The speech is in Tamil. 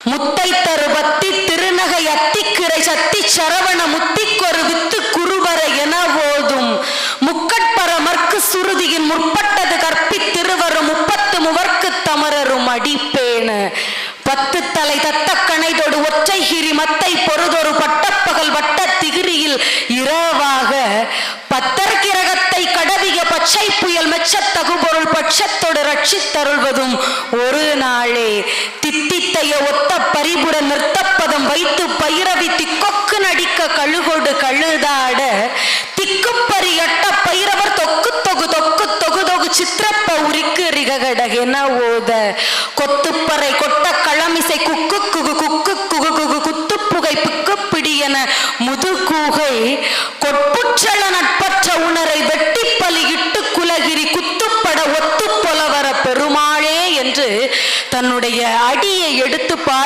முத்தை தருபத்தி திருநகை அத்திக்கிரை சத்தி சரவண முத்திக்கொரு வித்து குருவர என போதும் முக்கட்பரமர்க்கு சுருதியின் முற்பட்டது கற்பித்திருவரும் முப்பத்து முவர்க்கு தமரரும் அடிப்பேன. பத்து தலை தத்த கணைதொடு ஒற்றைகிரி மத்தை பொறுதொரு பட்டப்பகல் வட்ட திகிரியில் தகுபொருள் பட்சத்தோடு ரட்சித்தருள்வதும் ஒரு நாளே. தித்தித்தைய ஒத்த பரிபுர நிறுத்தப்பதம் வைத்து பைரவி திக்கொக்கு நடிக்க கழுகோடு கழுதாட. திக்குப்பறி எட்ட பயிரவர் தொக்கு தொகு தொக்கு தொகு தொகு சித்திரப்ப உரிக்கு ரிககடகென ஓத. கொத்துப்பறை கொட்ட களமிசை குக்கு குகு குக்கு குகு குகு குத்துப்புகை பிடி என முதுகூகை. கொட்புற்ற என்று தன்னுடைய அடியை எடுத்து பா